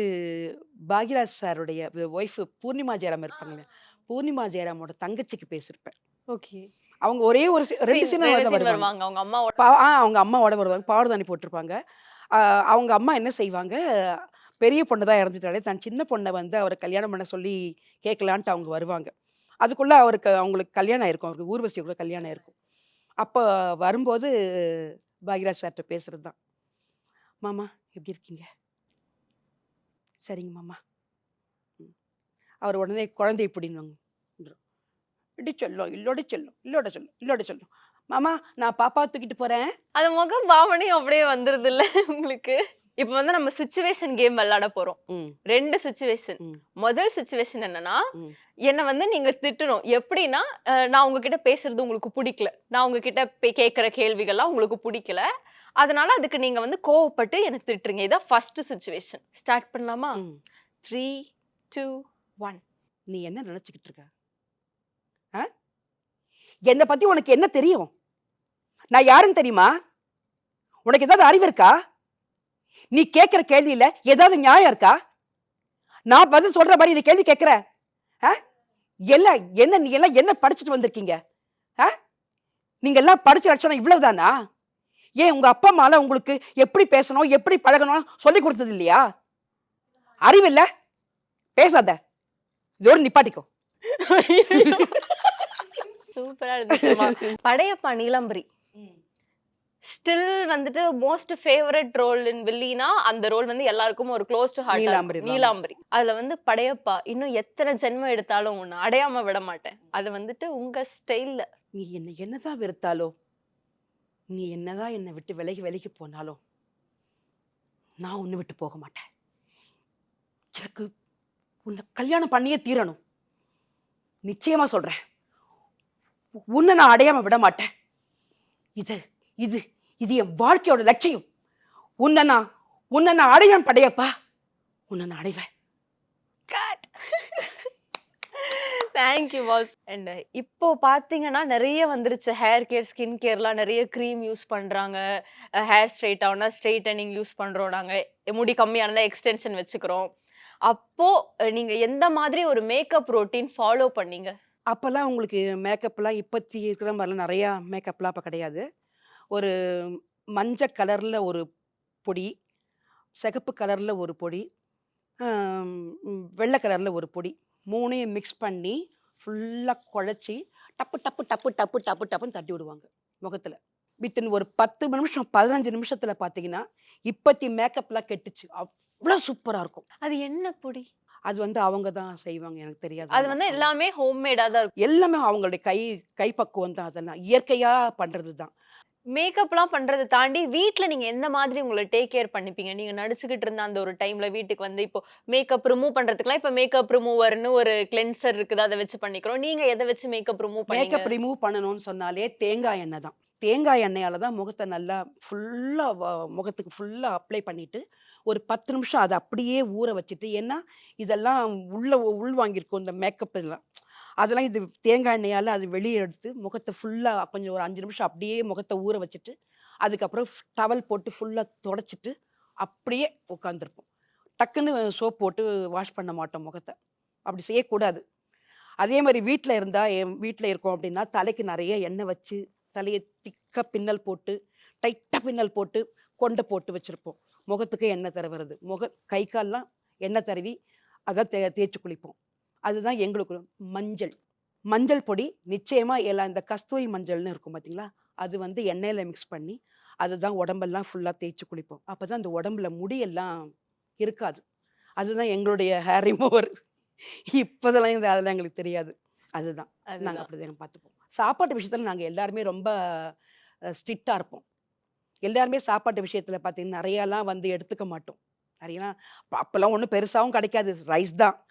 பாக்யராஜ் சாருடைய ஒய்ஃப் பூர்ணிமா ஜெயராம் இருப்பாங்களே பூர்ணிமா ஜெயராமோட தங்கச்சிக்கு பேசியிருப்பேன் ஓகே. அவங்க ஒரே ஒரு ரெண்டு சீன் வருவாங்க. அவங்க அம்மாவோட ஆ அவங்க அம்மாவோட வருவாங்க. பாவதானி போட்டிருப்பாங்க. அவங்க அம்மா என்ன செய்வாங்க? பெரிய பொண்ணு தான் இறந்துட்டாலே தன் சின்ன பொண்ணை வந்து அவரை கல்யாணம் பண்ண சொல்லி கேட்கலான்ட்டு அவங்க வருவாங்க. அதுக்குள்ள அவருக்கு அவங்களுக்கு கல்யாணம் ஆயிருக்கும். அவருக்கு ஊர்வசிக்குள்ள கல்யாணம் ஆயிருக்கும். அப்போ வரும்போது பாக்யராஜ் சார்கிட்ட பேசுகிறது தான். மாமா எப்படி இருக்கீங்க? சரிங்க மாமா. ம். அவர் உடனே குழந்தை இப்படின்னு இப்படி சொல்லும் இல்லோட சொல்லும் இல்லோட சொல்லும் இல்லோட சொல்லும். மாமா நான் பாப்பா தூக்கிட்டு போறேன். அது முகம் பாவனையும் அப்படியே வந்துருது இல்லை உங்களுக்கு? இப்போ வந்து நம்ம சுச்சுவேஷன் கேம் விளையாட போறோம். ரெண்டு சுச்சுவேஷன். முதல் சுச்சுவேஷன் என்னன்னா. என்ன வந்து நீங்க திட்டணும். எப்படின்னா நான் உங்ககிட்ட பேசுறது உங்களுக்கு பிடிக்கல. நான் உங்ககிட்ட கேட்கிற கேள்விகள்லாம் உங்களுக்கு பிடிக்கல. அதனால அதுக்கு நீங்க வந்து கோவப்பட்டு எனக்கு திட்டுறீங்க. இதான் ஃபர்ஸ்ட் சுச்சுவேஷன் ஸ்டார்ட் பண்ணலாமா. த்ரீ டூ ஒன் நீ என்ன நினைச்சுக்கிட்டு இருக்க? என்னை பத்தி உனக்கு என்ன தெரியும்? நான் யாருன்னு தெரியுமா? உனக்கு ஏதாவது அறிவு இருக்கா? நீ கேட்குற கேள்வியில் ஏதாவது நியாயம் இருக்கா? நான் பதில் சொல்கிற மாதிரி நீ கேள்வி கேட்குற ஆ? எல்லாம் என்ன நீ எல்லாம் என்ன படிச்சுட்டு வந்திருக்கீங்க? ஆ? நீங்கள் எல்லாம் படிச்ச லட்சணம் இவ்வளவுதானா? ஏன் உங்கள் அப்பா அம்மாலாம் உங்களுக்கு எப்படி பேசணும் எப்படி பழகணும் சொல்லி கொடுத்தது இல்லையா? அறிவு பேசாத. இதோட நிப்பாட்டிக்கோ. சூப்பரா இருந்துச்சு படையப்பா நீலாம்பரி. ஸ்டில் வந்துட்டு மோஸ்ட் ஃபேவரட் ரோல் இன் வில்லினா அந்த ரோல் வந்து எல்லாருக்கும் ஒரு close to heart Neelambari. Neelambari. அதுல வந்து படையப்பா இன்னும் எத்தனை ஜென்மம் எடுத்தாலும் உன்னை அடையாம விட மாட்டேன். அது வந்துட்டு உங்க ஸ்டைல்ல நீ என்ன என்னதான் வெறுத்தாலோ நீ என்னதான் என்னை விட்டு விலகி விலகி போனாலும் நான் உன்னை விட்டு போக மாட்டேன். எனக்கு உன்னை கல்யாணம் பண்ணியே தீரணும். நிச்சயமா சொல்றேன். உன்னை நான் அடையாம விட மாட்டேன். இது இது இது என் வாழ்க்கையோட லட்சியம். உன்னை நான் உன்னை நான் அடையான் படையப்பா. உன்னை நான் அடைவேன். தேங்க்யூ பாஸ் அண்ட் இப்போ பாத்தீங்கன்னா நிறைய வந்துருச்சு. ஹேர் கேர் ஸ்கின் கேர்லாம் நிறைய க்ரீம் யூஸ் பண்றாங்க. ஹேர் ஸ்ட்ரைட் ஆகுனா ஸ்ட்ரைட்டனிங் யூஸ் பண்றோம் நாங்க. முடி கம்மியானதா எக்ஸ்டென்ஷன் வச்சுக்கிறோம். அப்போ அஹ், நீங்க எந்த மாதிரி ஒரு மேக்கப் ரொட்டீன் ஃபாலோ பண்ணீங்க? அப்போல்லாம் உங்களுக்கு மேக்கப்லாம் இப்போத்தி இருக்கிற மாதிரிலாம் நிறையா மேக்கப்லாம் அப்போ கிடையாது. ஒரு மஞ்சள் கலரில் ஒரு பொடி சிகப்பு கலரில் ஒரு பொடி வெள்ளை கலரில் ஒரு பொடி மூணையும் மிக்ஸ் பண்ணி ஃபுல்லாக குழச்சி டப்பு டப்பு டப்பு டப்பு டப்பு டப்புன்னு தட்டி விடுவாங்க முகத்தில். வித்தின் ஒரு பத்து நிமிஷம் பதினஞ்சு நிமிஷத்தில் பார்த்தீங்கன்னா இப்பத்தி மேக்கப்லாம் கெட்டுச்சு. அவ்வளோ சூப்பராக இருக்கும். அது என்ன பொடி? அது வந்து அவங்க தான் செய்வாங்க எனக்கு தெரியாது. அது வந்து எல்லாமே ஹோம்மேடா தான் இருக்கும். எல்லாமே அவங்களுடைய கை கைப்பக்குவம் தான் அதெல்லாம். இயற்கையா பண்றது தான் மேக்கப்லாம் பண்ணுறதை தாண்டி வீட்டில் நீங்க எந்த மாதிரி உங்களை டேக் கேர் பண்ணிப்பீங்க? நீங்க நடிச்சுக்கிட்டு இருந்த அந்த ஒரு டைம்ல வீட்டுக்கு வந்து இப்போ மேக்கப் ரிமூவ் பண்றதுக்குலாம் இப்போ மேக்கப் ரிமூவர்னு ஒரு கிளென்சர் இருக்குது அதை வச்சு பண்ணிக்கிறோம். நீங்க எதை வச்சு மேக்கப் ரிமூவ் மேக்கப் ரிமூவ் பண்ணணும்னு சொன்னாலே தேங்காய் எண்ணெய் தான். தேங்காய் எண்ணெயால தான் முகத்தை நல்லா ஃபுல்லா முகத்துக்கு ஃபுல்லா அப்ளை பண்ணிட்டு ஒரு பத்து நிமிஷம் அதை அப்படியே ஊற வச்சுட்டு ஏன்னா இதெல்லாம் உள்ள உள்வாங்கியிருக்கும் இந்த மேக்கப் இதெல்லாம். அதெல்லாம் இது தேங்காய் எண்ணெயால் அது வெளியே எடுத்து முகத்தை ஃபுல்லாக கொஞ்சம் ஒரு அஞ்சு நிமிஷம் அப்படியே முகத்தை ஊற வச்சுட்டு அதுக்கப்புறம் டவல் போட்டு ஃபுல்லாக தொடச்சிட்டு அப்படியே உட்காந்துருப்போம் டக்குன்னு சோப் போட்டு வாஷ் பண்ண மாட்டோம் முகத்தை. அப்படி செய்யக்கூடாது. அதே மாதிரி வீட்டில் இருந்தால் என் வீட்டில் இருக்கோம் அப்படின்னா தலைக்கு நிறைய எண்ணெய் வச்சு தலையை திக்க பின்னல் போட்டு டைட்டாக பின்னல் போட்டு கொண்டை போட்டு வச்சுருப்போம். முகத்துக்கு எண்ணெய் தடவுறது. முக கை கால்லாம் எண்ணெய் தருவி அதை தே தேய்ச்சி குளிப்போம். அதுதான் எங்களுக்கு மஞ்சள். மஞ்சள் பொடி நிச்சயமாக எல்லாம் இந்த கஸ்தூரி மஞ்சள்னு இருக்கும் பார்த்தீங்களா அது வந்து எண்ணெயில் மிக்ஸ் பண்ணி அதுதான் உடம்பெல்லாம் ஃபுல்லாக தேய்ச்சி குளிப்போம். அப்போ தான் அந்த உடம்புல முடியெல்லாம் இருக்காது. அதுதான் எங்களுடைய ஹேர் ரிமூவர் இப்போதெல்லாம் அதெல்லாம் எங்களுக்கு தெரியாது. அதுதான். நாங்கள் அதுதான். அப்படி தான் பார்த்துப்போம் சாப்பாட்டு விஷயத்தில் நாங்கள் எல்லாருமே ரொம்ப ஸ்ட்ரிக்டாக இருப்போம். எல்லாருமே சாப்பாட்டு விஷயத்தில் பார்த்தீங்கன்னா நிறையாலாம் வந்து எடுத்துக்க மாட்டோம். நிறையலாம் அப்ப- அப்போல்லாம் ஒன்றும் பெருசாகவும் கிடைக்காது. ரைஸ் தான்.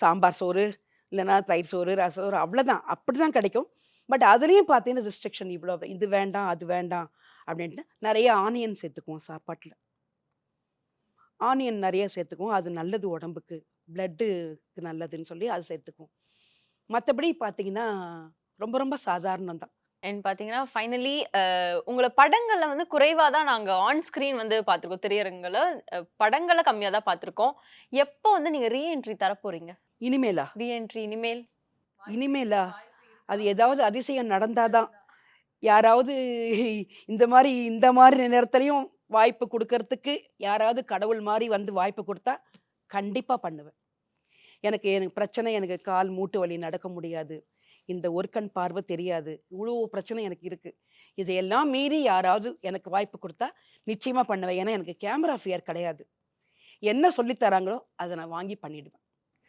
சாம்பார் சோறு இல்லைன்னா தயிர் சோறு ரச சோறு அவ்வளோதான் அப்படி தான் கிடைக்கும். பட் அதுலேயும் பார்த்தீங்கன்னா ரிஸ்ட்ரிக்ஷன் இவ்வளோ. இது வேண்டாம் அது வேண்டாம் அப்படின்ட்டு நிறைய ஆனியன் சேர்த்துக்குவோம் சாப்பாட்டில். ஆனியன் நிறைய சேர்த்துக்குவோம். அது நல்லது உடம்புக்கு. பிளட்டுக்கு நல்லதுன்னு சொல்லி அது சேர்த்துக்குவோம். மற்றபடி பார்த்தீங்கன்னா ரொம்ப ரொம்ப சாதாரணம் தான். அண்ட் பார்த்தீங்கன்னா ஃபைனலி உங்களை படங்களில் வந்து குறைவாக தான் நாங்கள் ஆன் ஸ்க்ரீன் வந்து பார்த்துருக்கோம். திரையரங்கில் படங்களை கம்மியாக தான் பார்த்துருக்கோம். எப்போ வந்து நீங்கள் ரீஎன்ட்ரி தர போகிறீங்க இனிமேலா? ரீஎன்ட்ரி இனிமேல். இனிமேலா? அது ஏதாவது அதிசயம் நடந்தாதான். யாராவது இந்த மாதிரி இந்த மாதிரி நேரத்துலையும் வாய்ப்பு கொடுக்கறதுக்கு யாராவது கடவுள் மாதிரி வந்து வாய்ப்பு கொடுத்தா கண்டிப்பாக பண்ணுவேன். எனக்கு எனக்கு பிரச்சனை எனக்கு கால் மூட்டு வலி நடக்க முடியாது. இந்த ஒரு கண் பார்வை தெரியாது. இவ்வளோ பிரச்சனை எனக்கு இருக்கு. இதையெல்லாம் மீறி யாராவது எனக்கு வாய்ப்பு கொடுத்தா நிச்சயமா பண்ணுவேன். ஏன்னா எனக்கு கேமரா ஃபியர் கிடையாது. என்ன சொல்லித் தராங்களோ அதை நான் வாங்கி பண்ணிடுவேன்.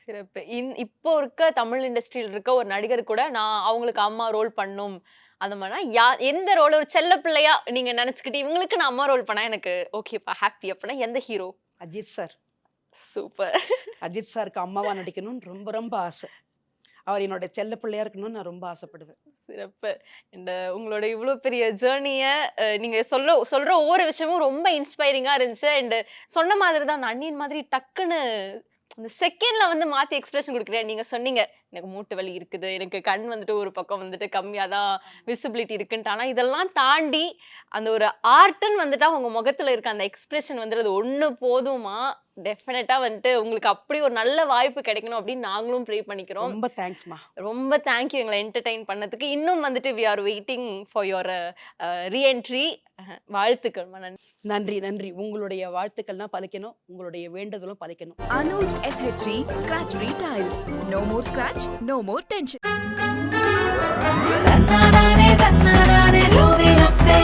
சிறப்பு. இன்- இப்போ இருக்க தமிழ் இண்டஸ்ட்ரியில் இருக்க ஒரு நடிகர் கூட நான் அவங்களுக்கு அம்மா ரோல் பண்ணும் அந்த மாதிரினா யா எந்த ரோல் ஒரு செல்ல பிள்ளையா நீங்க நினைச்சுக்கிட்டு இவங்களுக்கு நான் அம்மா ரோல் பண்ணா எனக்கு ஓகேப்பா ஹாப்பி அப்படின்னா எந்த hero Ajith sir super Ajith சாருக்கு அம்மாவா நடிக்கணும்னு ரொம்ப ரொம்ப ஆசை. அவர் என்னோட செல்ல பிள்ளையா இருக்கணும்னு நான் ரொம்ப ஆசைப்படுவேன். சிறப்பு. இந்த உங்களோட இவ்வளோ பெரிய ஜேர்னியை நீங்க சொல்ல சொல்ற ஒவ்வொரு விஷயமும் ரொம்ப இன்ஸ்பைரிங்கா இருந்துச்சு. அண்ட் சொன்ன மாதிரி தான் அந்த அண்ணியின் மாதிரி டக்குன்னு அந்த செகண்ட்ல வந்து மாத்தி எக்ஸ்பிரஷன் கொடுக்குறேன். நீங்க சொன்னீங்க எனக்கு மூட்டு வலி இருக்குது எனக்கு கண் வந்துட்டு ஒரு பக்கம் வந்துட்டு கம்மியாக தான் விசிபிலிட்டி இருக்குன்ட்டு. ஆனா இதெல்லாம் தாண்டி அந்த ஒரு ஆர்ட்னு வந்துட்டா உங்க முகத்துல இருக்க அந்த எக்ஸ்பிரஷன் வந்துட்டு அது ஒண்ணு போதுமா? டெஃபினட்டா வந்துட்டு உங்களுக்கு அப்படி ஒரு நல்ல வாய்ப்பு கிடைக்கணும் அப்படின்னு நாங்களும் ப்ரே பண்ணிக்கிறோம். ரொம்ப தேங்க்ஸ்மா ரொம்ப தேங்க்யூ எங்களை என்டர்டைன் பண்ணதுக்கு. இன்னும் வந்துட்டு we are waiting for your reentry வாழ்த்துக்கள் நன்றி நன்றி. உங்களுடைய வாழ்த்துக்கள்லாம் பலிக்கணும். உங்களுடைய வேண்டுதலும் பலிக்கணும். Anuj SHG Scratch Retiles. No more scratch, no more tension. தன்னானே தன்னானே ரோதி நப்சே